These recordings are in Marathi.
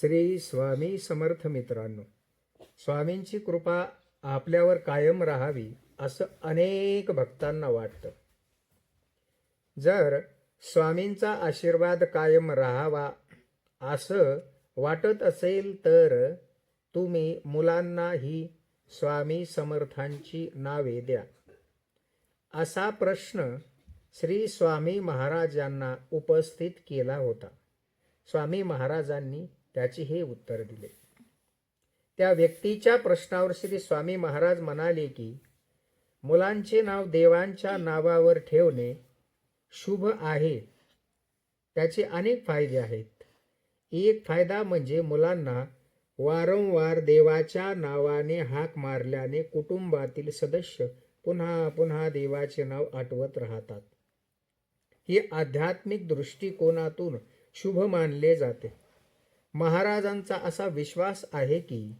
श्री स्वामी समर्थ मित्रांनो स्वामींची कृपा आपल्यावर कायम राहावी असं अनेक भक्तांना वाटतं. जर स्वामींचा आशीर्वाद कायम राहावा असं वाटत असेल तर तुम्ही मुलांनाही स्वामी समर्थांची नावे द्या. असा प्रश्न श्री स्वामी महाराजांना उपस्थित केला होता. स्वामी महाराजांनी त्याचे हे उत्तर दिले. त्या व्यक्तीच्या प्रश्नावर श्री स्वामी महाराज म्हणाले की मुलांचे नाव देवांच्या नावावर ठेवणे शुभ आहे. त्याचे अनेक फायदे आहेत. एक फायदा म्हणजे मुलांना वारंवार देवाच्या नावाने हाक मारल्याने कुटुंबातील सदस्य पुन्हा पुन्हा देवाचे नाव आठवत राहतात. हे आध्यात्मिक दृष्टिकोनातून शुभ मानले जाते. महाराजांचा असा विश्वास आहे की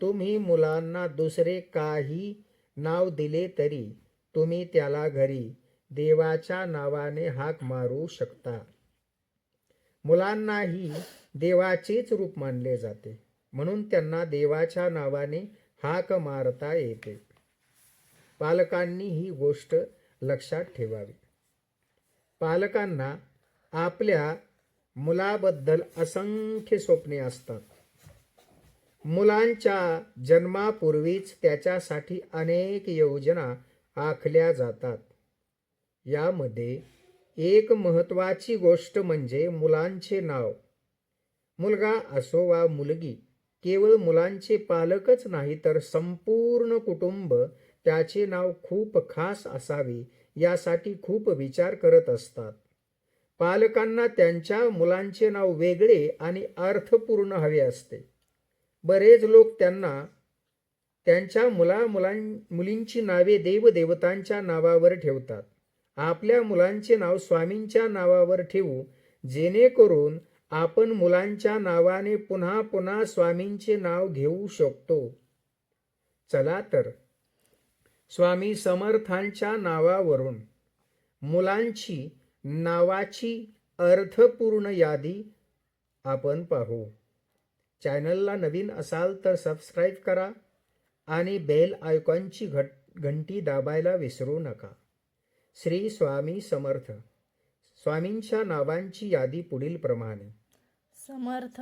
तुम्ही मुलांना दुसरे काही नाव दिले तरी तुम्ही त्याला घरी देवाच्या नावाने हाक मारू शकता. मुलांनाही देवाचेच रूप मानले जाते. म्हणून त्यांना देवाच्या नावाने हाक मारता येते. पालकांनी ही गोष्ट लक्षात ठेवावी. पालकांना आपल्या मुलाबद्दल असंख्य स्वप्ने असतात. मुलांच्या जन्मापूर्वीच त्याच्यासाठी अनेक योजना आखल्या जातात. यामध्ये एक महत्त्वाची गोष्ट म्हणजे मुलांचे नाव. मुलगा असो वा मुलगी केवळ मुलांचे पालकच नाही तर संपूर्ण कुटुंब त्याचे नाव खूप खास असावे यासाठी खूप विचार करत असतात. पालकांना त्यांच्या मुलांचे नाव वेगळे आणि अर्थपूर्ण हवे असते. बरेच लोक त्यांना त्यांच्या मुला मुलां मुलींची नावे देवदेवतांच्या नावावर ठेवतात. आपल्या मुलांचे नाव स्वामींच्या नावावर ठेवू जेणेकरून आपण मुलांच्या नावाने पुन्हा पुन्हा स्वामींचे नाव घेऊ शकतो. चला तर स्वामी समर्थांच्या नावावरून. मुलांची नावाची अर्थपूर्ण यादी आपण पाहू. चॅनलला नवीन असाल तर सबस्क्राईब करा आणि बेल आयकॉनची घट घंटी दाबायला विसरू नका. श्री स्वामी समर्थ. स्वामींच्या नावांची यादी पुढील प्रमाणे. समर्थ.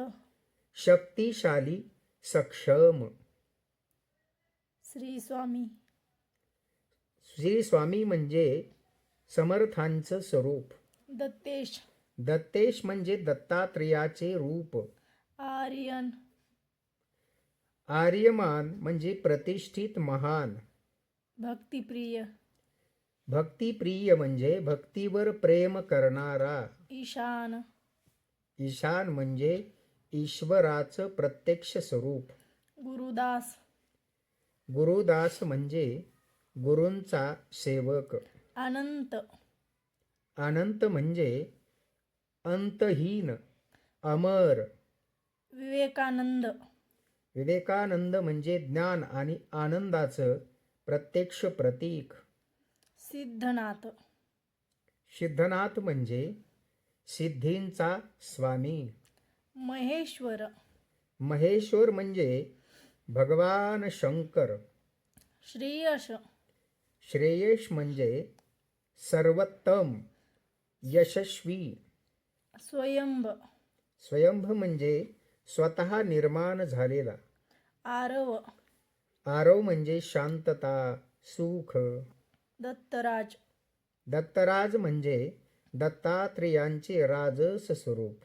शक्तिशाली सक्षम. श्री स्वामी. श्री स्वामी म्हणजे समर्थांचं स्वरूप. दत्तेश. दत्तेश म्हणजे दत्तात्रेयाचे रूप. आर्यन. आर्यमान म्हणजे प्रतिष्ठित महान. भक्तिप्रिय. भक्तिप्रिय म्हणजे भक्तीवर प्रेम करणारा. ईशान. ईशान म्हणजे ईश्वराचं प्रत्यक्ष स्वरूप. गुरुदास. गुरुदास म्हणजे गुरूंचा सेवक. अनंत. अनंत म्हणजे अंतहीन अमर. विवेकानंद. विवेकानंद म्हणजे ज्ञान आणि आनंदाचं प्रत्यक्ष प्रतीक. सिद्धनाथ. सिद्धनाथ म्हणजे सिद्धींचा स्वामी. महेश्वर. महेश्वर म्हणजे भगवान शंकर. श्रेयश. श्रेयश म्हणजे सर्वोत्तम यशस्वी. स्वयंभ. स्वयंभ म्हणजे स्वतः निर्माण झालेला. आरव. आरव म्हणजे शांतता सुख. दत्तराज. दत्तराज म्हणजे दत्तात्रेयांचे राजस स्वरूप.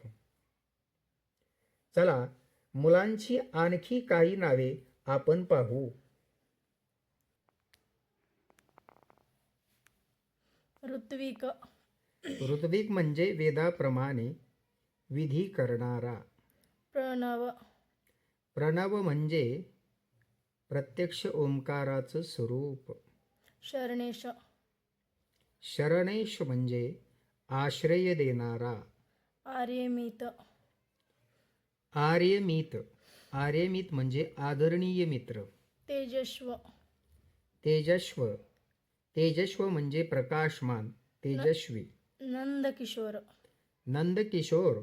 चला मुलांची आणखी काही नावे आपण पाहू. ऋत्विक. ऋत्विक म्हणजे वेदाप्रमाणे विधी करणारा. प्रणव. प्रणव म्हणजे प्रत्यक्ष ओंकाराचं स्वरूप. शरणेश. शरणेश म्हणजे आश्रय देणारा. आर्यमित. आर्यमित. आर्यमित म्हणजे आदरणीय मित्र. तेजस्व. तेजस्व. तेजस्व म्हणजे प्रकाशमान तेजस्वी. नंदकिशोर. नंदकिशोर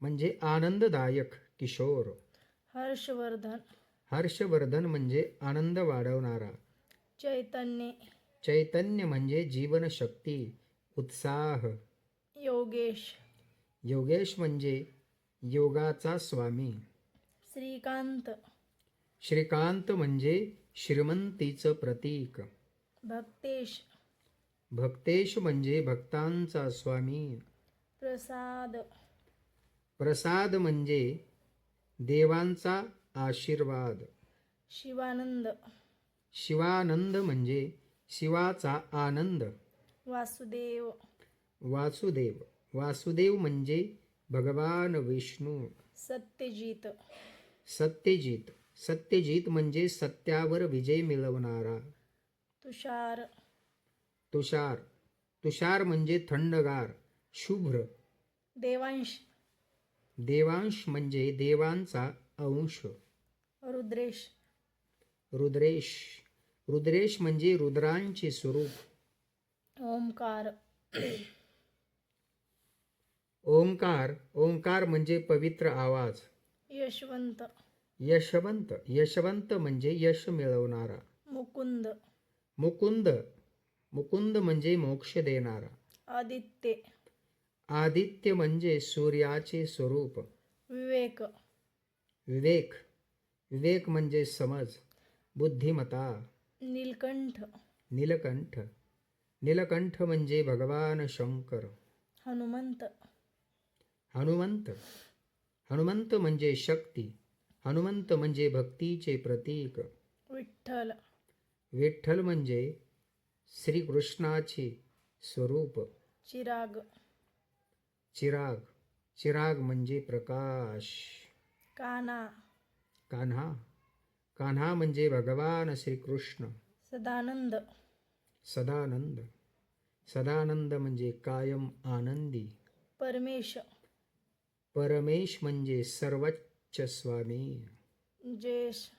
म्हणजे आनंददायक किशोर. हर्षवर्धन. हर्षवर्धन म्हणजे आनंद वाढवणारा. चैतन्य. चैतन्य म्हणजे जीवनशक्ती उत्साह. योगेश. योगेश म्हणजे योगाचा स्वामी. श्रीकांत. श्रीकांत म्हणजे श्रीमंतीचं प्रतीक. भक्तेश। भक्तेश म्हणजे भक्तांचा स्वामी। प्रसाद। प्रसाद म्हणजे देवांचा आशीर्वाद। शिवानंद। शिवानंद म्हणजे शिवाचा आनंद। वासुदेव। वासुदेव। वासुदेव म्हणजे भगवान विष्णू। सत्यजित। सत्यजित। सत्यजित म्हणजे सत्यावर विजय मिळवणारा। तुषार. तुषार. तुषार म्हणजे थंडगार शुभ्र. देवांश. देवांश म्हणजे देवांचा अंश. रुद्रेश. रुद्रेश. रुद्रेश म्हणजे रुद्रांचे स्वरूप. ओंकार. ओंकार. ओंकार म्हणजे पवित्र आवाज. यशवंत. यशवंत. यशवंत म्हणजे यश मिळवणारा. मुकुंद. मुकुंद. मुकुंद म्हणजे मोक्ष देणारा. आदित्य. आदित्य म्हणजे सूर्याचे स्वरूप. विवेक. विवेक. विवेक म्हणजे समज बुद्धिमता नीलकंठ. नीलकंठ. नीलकंठ म्हणजे भगवान शंकर. हनुमंत. हनुमंत. हनुमंत म्हणजे शक्ती. हनुमंत म्हणजे भक्तीचे प्रतीक. विठ्ठल. विठ्ठल म्हणजे श्रीकृष्णाचे स्वरूप. चिराग. चिराग. चिराग म्हणजे प्रकाश. काना कान्हा. कान्हा म्हणजे भगवान श्रीकृष्ण. सदानंद. सदानंद. सदानंद म्हणजे कायम आनंदी. परमेश. परमेश म्हणजे सर्वोच्च स्वामी. जयेश